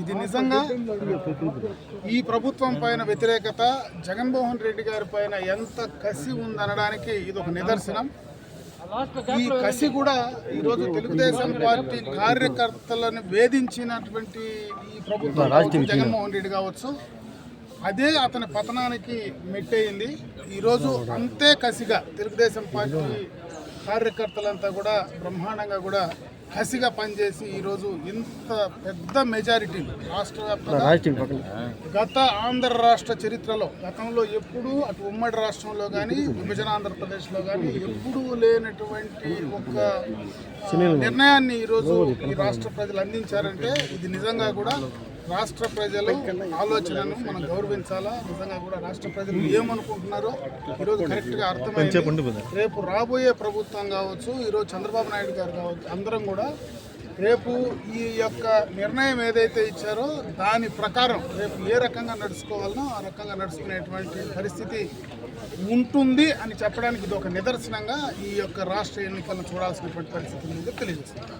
ఇది నిజంగా ఈ ప్రభుత్వం పైన వ్యతిరేకత జగన్మోహన్ రెడ్డి గారి పైన ఎంత కసి ఉందనడానికి ఇది ఒక నిదర్శనం. ఈ కసి కూడా ఈరోజు తెలుగుదేశం పార్టీ కార్యకర్తలను వేధించినటువంటి ఈ ప్రభుత్వం జగన్మోహన్ రెడ్డి కావచ్చు. అదే అతని పతనానికి మెట్టయింది. ఈరోజు అంతే కసిగా తెలుగుదేశం పార్టీ కార్యకర్తలంతా కూడా బ్రహ్మాండంగా కూడా కసిగా పనిచేసి ఈరోజు ఇంత పెద్ద మెజారిటీ రాష్ట్ర వ్యాప్తంగా గత ఆంధ్ర రాష్ట్ర చరిత్రలో గతంలో ఎప్పుడూ అటు ఉమ్మడి రాష్ట్రంలో కానీ విభజన ఆంధ్రప్రదేశ్లో కానీ ఎప్పుడూ లేనటువంటి ఒక నిర్ణయాన్ని ఈరోజు ఈ రాష్ట్ర ప్రజలు అందించారంటే ఇది నిజంగా కూడా రాష్ట్ర ప్రజలు ఆలోచనను మనం గౌరవించాలా? నిజంగా కూడా రాష్ట్ర ప్రజలు ఏమనుకుంటున్నారో ఈరోజు కరెక్ట్గా అర్థమైంది. రేపు రాబోయే ప్రభుత్వం కావచ్చు ఈరోజు చంద్రబాబు నాయుడు గారు కావచ్చు అందరం కూడా రేపు ఈ యొక్క నిర్ణయం ఏదైతే ఇచ్చారో దాని ప్రకారం రేపు ఏ రకంగా నడుచుకోవాలనో ఆ రకంగా నడుచుకునేటువంటి పరిస్థితి ఉంటుంది అని చెప్పడానికి ఇది ఒక నిదర్శనంగా ఈ యొక్క రాష్ట్ర ఎన్నికలను చూడాల్సినటువంటి పరిస్థితి తెలియజేస్తుంది